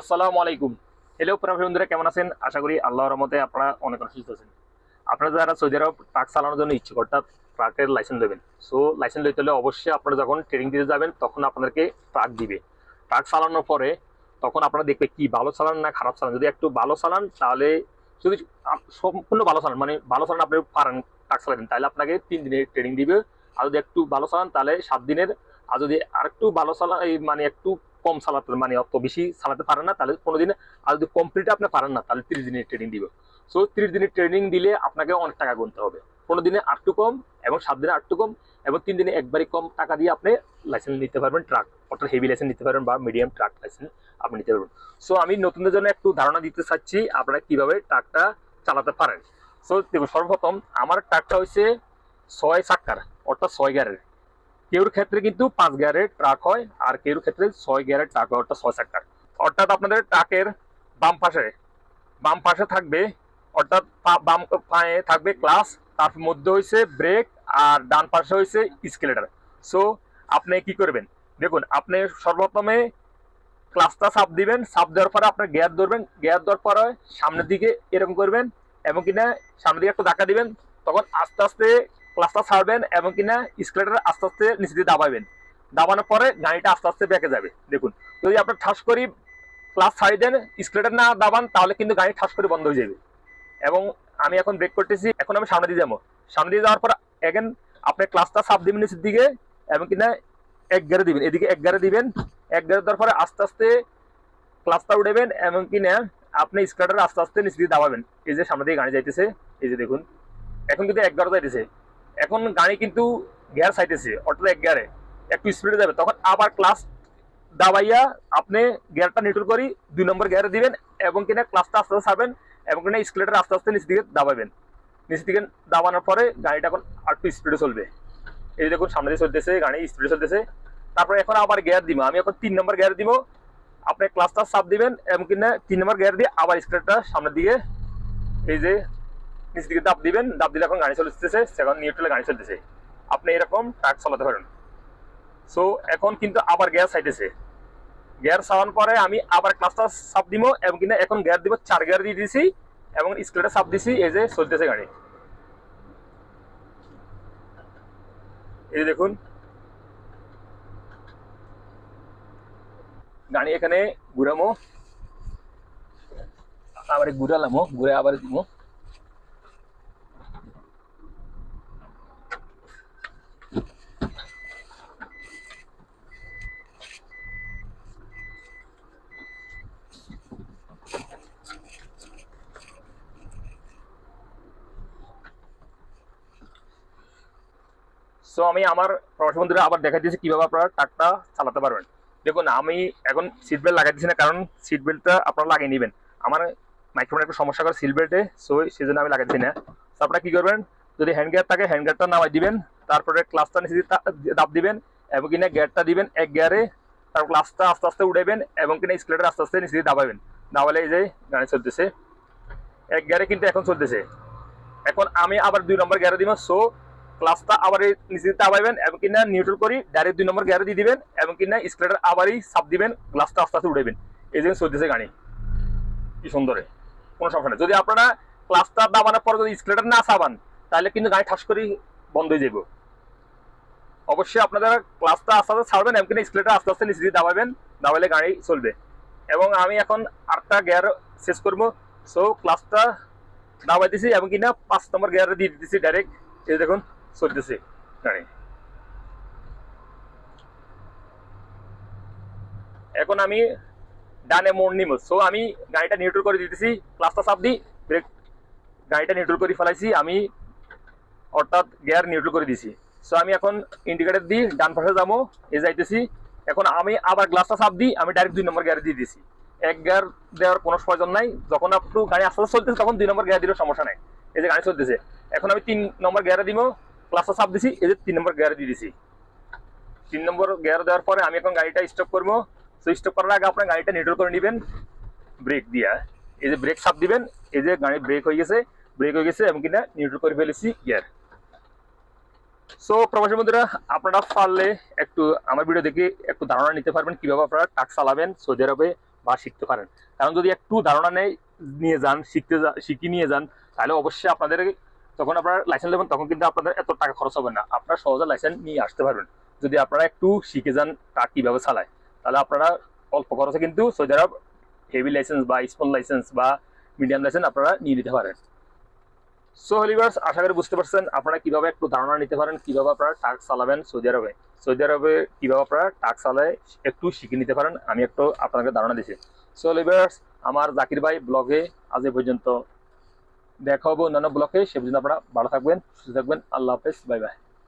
আসসালামু আলাইকুম। হ্যালো প্রবাসী বন্ধুরা কেমন আছেন? আশা করি আল্লাহর রহমতে আপনারা অনেক সুস্থ আছেন। আপনারা যারা সৌদি আরব ট্রাক চালানোর জন্য ইচ্ছুক, অর্থাৎ ট্রাকের লাইসেন্স দেবেন সো লাইসেন্স লইতে হলে অবশ্যই আপনারা যখন ট্রেনিং দিতে যাবেন, তখন আপনাদেরকে ট্রাক দিবে। ট্রাক চালানোর পরে তখন আপনারা দেখবে কি, ভালো চালান না খারাপ চালান? যদি একটু ভালো চালান, তাহলে যদি সম্পূর্ণ ভালো চালান মানে ভালো চালান আপনি পারেন ট্রাক চালাবেন, তাহলে আপনাকে তিন দিনের ট্রেনিং দিবে। আর যদি একটু ভালো চালান, তাহলে সাত দিনের। আর যদি আরেকটু ভালো চালান মানে একটু কম চালাতে মানে অত বেশি চালাতে পারেন না, তাহলে কোনো দিনে আর যদি কমপ্লিট আপনি পারেন না, তাহলে তিরিশ দিনের ট্রেনিং দিবে। সো তিরিশ দিনের ট্রেনিং দিলে আপনাকে অনেক টাকা গুনতে হবে। কোনো দিনে আটটু কম এবং সাত দিনে আটটু কম এবং তিন দিনে একবারই কম টাকা দিয়ে আপনি লাইসেন্স নিতে পারবেন ট্রাক অর্থাৎ হেভি লাইসেন্স নিতে পারবেন বা মিডিয়াম ট্রাক লাইসেন্স আপনি নিতে পারবেন। সো আমি নতুনদের জন্য একটু ধারণা দিতে চাচ্ছি আপনারা কীভাবে ট্রাকটা চালাতে পারেন। সো দেখুন, সর্বপ্রথম আমার ট্রাকটা হচ্ছে ছয় চাক্কার, অর্থাৎ ছয় গিয়ারের কেউর ক্ষেত্রে কিন্তু পাঁচ গিয়ারের ট্রাক হয়, আর কেউর ক্ষেত্রে ছয় গিয়ারের ট্রাক হয়, অর্থাৎ ছয় চাক্কার অর্থাৎ আপনাদের ট্রাকের বাম পাশে বাম পাশে থাকবে, অর্থাৎ বাম পায়ে থাকবে ক্লাস তার মধ্যে হয়েছে ব্রেক আর ডান পাশে হয়েছে স্কেলেটার সো আপনি কি করবেন? দেখুন, আপনি সর্বপ্রথমে ক্লাসটা সাপ দিবেন সাপ দেওয়ার পরে আপনার গিয়ার ধরবেন গিয়ার দেওয়ার পরে সামনের দিকে এরকম করবেন, এবং কিনা সামনের দিকে একটু ধাক্কা দিবেন, তখন আস্তে আস্তে ক্লাসটা ছাড়বেন এবং কিনা স্কেলেটার আস্তে আস্তে নিচে দিয়ে দাবাবেন। দাবানোর পরে গাড়িটা আস্তে আস্তে বেঁকে যাবে, দেখুন। যদি আপনার ঠাস করি ক্লাস ছাড়ি দেন স্কেলেটার না দাবান, তাহলে কিন্তু গাড়ি ঠাস করে বন্ধ হয়ে যাবে। এবং আমি এখন ব্রেক করতেছি, এখন আমি সামনে দিয়ে যাব। সামনে দিয়ে যাওয়ার পর এগেন আপনি ক্লাসটা চাপ দিবেন নিচের দিকে, এবং কিনা এক গেড়ে দিবেন, এদিকে এক গেড়ে দিবেন। এক গেড়ে দেওয়ার পরে আস্তে আস্তে ক্লাসটা উঠেবেন, এবং কিনা আপনি স্কেলেটার আস্তে আস্তে নিচে দিয়ে দাবাবেন। এই যে সামনে দিয়ে গাড়ি যাইতেছে, এই যে দেখুন। এখন কিন্তু এক গেড়ে যাইতেছে। এখন গাড়ি কিন্তু গিয়ার চাইতেছে, অর্থাৎ এক গিয়ারে। একটু স্পিডে যাবে। তখন আবার ক্লাস দাবাইয়া আপনি গিয়ারটা নিউট্রাল করি, দুই নম্বর গিয়ারে দিবেন এবং কিনা ক্লাসটা আস্তে আস্তে ছাড়বেন এবং কিনা স্কেলেটার আস্তে আস্তে নিচের দিকে দাবাবেন। নিচের দিকে দাবানোর পরে গাড়িটা এখন আরেকটু স্পিডে চলবে। এই দেখুন, সামনে দিয়ে চলতেছে, গাড়ি স্পিডে চলতেছে। তারপরে এখন আবার গিয়ার দিব। আমি এখন তিন নম্বর গিয়ার দিব। আপনি ক্লাসটা চাপ দিবেন এবং কিনা তিন নম্বর গিয়ার দিয়ে আবার স্কেলেটার সামনের দিকে, এই যে নিচের দিকে দাব দিবেন, দাব দিলে এখন গাড়ি চলতেছে সেখানে নিউট্রালে গাড়ি চলতেছে। আপনি এরকম ট্রাক চালাতে পারেন। সো এখন কিন্তু আবার গ্যাস চাইতেছে গিয়ার চাওয়ার পরে আমি আবার ক্লাসটা চাপ দিব এবং কিনা এখন গিয়ার দিব, চার গিয়ার দিয়ে দিয়েছি এবং স্কেলটা চাপ দিছি, এই যে চলতেছে গাড়ি। এই দেখুন। গাড়ি এখানে ঘুরামো। আবার ঘুরালামো, ঘুরে আবার দিব সো আমি আমার প্রবাসী বন্ধুরা আবার দেখা দিয়েছি কীভাবে আপনারা ট্রাকটা চালাতে পারবেন। দেখুন, আমি এখন সিট বেল্ট লাগাই দিচ্ছি না, কারণ সিট বেল্টটা আপনারা লাগিয়ে নেবেন। আমার মাইক্রোফোনে একটু সমস্যা করে সিট বেল্টে সো সেই জন্য আমি লাগাচ্ছি না। তো আপনারা কি করবেন, যদি হ্যান্ড গিয়ার থাকে হ্যান্ড গিয়ারটা নামাই দিবেন, তারপরে ক্লাসটা নিচে দাব দিবেন, এবং কিনা গিয়ারটা দিবেন এক গিয়ারে তারপর ক্লাসটা আস্তে আস্তে উঠাইবেন, এবং কিনা স্কেলেটার আস্তে আস্তে নিচে দাবাবেন দাবালে এই যে গাড়ি চলতেছে। এক গিয়ারে কিন্তু এখন চলতেছে। এখন আমি আবার দুই নম্বর গিয়ারে দিব সো ক্লাসটা আবার নিচে দিতে আবাইবেন এবং কিনা নিউট্রাল করি ডাইরেক্ট দুই নম্বর গিয়ারে দিয়ে দিবেন এবং কিনা স্কেলেটার আবারই চাপ দিবেন গ্লাসটা আস্তে আস্তে উঠাইবেন। এই যে চলতেছে গাড়ি। কি সুন্দরে কোনো সমস্যা নেই। যদি আপনারা ক্লাসটা দাবানোর পর যদি স্কেলেটার না চাবান, তাহলে কিন্তু গাড়ি ঠাস করে বন্ধ হয়ে যাবে অবশ্যই আপনারা ক্লাসটা আস্তে আস্তে ছাড়বেন এবং কিনা স্কেলেটার আস্তে আস্তে নিচে দিয়ে দাবাবেন দাবাইলে গাড়ি চলবে। এবং আমি এখন আটটা গিয়ার শেষ করব। সো ক্লাসটা দাবাই দিছি এবং কিনা পাঁচ নম্বর গিয়ারে দিয়ে দিতেছি ডাইরেক্ট এই দেখুন চলতেছে। গাড়ি এখন আমি ডানে মোড় নিব। সো আমি গাড়িটা নিউট্রাল করে দিতেছি ক্লাসটা চাপ দিই ব্রেক গাড়িটা নিউট্রাল করে ফেলাইছি, আমি অর্থাৎ গিয়ার নিউট্রাল করে দিছি। সো আমি এখন ইন্ডিকেটার দিই ডান পাশে যাব এ যাইতেছি। এখন আমি আবার গ্লাসটা চাপ দিই আমি ডাইরেক্ট দুই নম্বর গিয়ারে দিয়ে দিছি। এক গিয়ার দেওয়ার কোনো প্রয়োজন নাই, যখন একটু গাড়ি আস্তে আস্তে চলতেছে, তখন দুই নম্বর গিয়ার দিলেও সমস্যা নাই। এই যে গাড়ি চলতেছে। এখন আমি তিন নম্বর গিয়ারে দিব ক্লাসটা চাপ দিছি, এই যে তিন নম্বর গিয়ারে দিয়ে দিছি। তিন নম্বর গিয়ার দেওয়ার পরে আমি এখন গাড়িটা স্টপ করব। সো স্টপ করার আগে আপনার গাড়িটা নিউট্রাল করে নেবেন ব্রেক দিয়া। এই যে ব্রেক চাপ দিবেন, এই যে গাড়ি ব্রেক হয়ে গেছে ব্রেক হয়ে গেছে এবং কিনা নিউট্রাল করে ফেলেছি গিয়ার। সো প্রবাসী বন্ধুরা, আপনারা পারলে একটু আমার ভিডিও দেখে একটু ধারণা নিতে পারবেন কীভাবে আপনারা ট্রাক চালাবেন, সৌদি আরবে বা শিখতে পারেন। কারণ যদি একটু ধারণা নেই, নিয়ে যান, শিখতে যা- শিখে নিয়ে যান, তাহলে অবশ্যই আপনাদের যখন আপনার লাইসেন্স নেবেন, তখন কিন্তু আপনাদের এত টাকা খরচ হবে না। আপনারা সহজে লাইসেন্স নিয়ে আসতে পারবেন। যদি আপনারা একটু শিখে যান ট্রাক কীভাবে চালায়, তাহলে আপনারা অল্প খরচে কিন্তু সৌদি আরব হেভি লাইসেন্স বা স্মল লাইসেন্স বা মিডিয়াম লাইসেন্স আপনারা নিয়ে নিতে পারেন। সো হলিভার্স আশা করি বুঝতে পারছেন আপনারা কীভাবে একটু ধারণা নিতে পারেন, কীভাবে আপনারা ট্রাক চালাবেন সৌদি আরবে। সৌদি আরবে কীভাবে আপনারা ট্রাক চালায় একটু শিখে নিতে পারেন, আমি একটু আপনাকে ধারণা দিচ্ছি। সো হলিভার্স আমার জাকির ভাই ব্লগে আজ এ পর্যন্ত দেখা হবে অন্যান্য ব্লকে। সে পর্যন্ত আপনারা ভালো থাকবেন, সুস্থ থাকবেন। আল্লাহ হাফেজ, বাই বাই।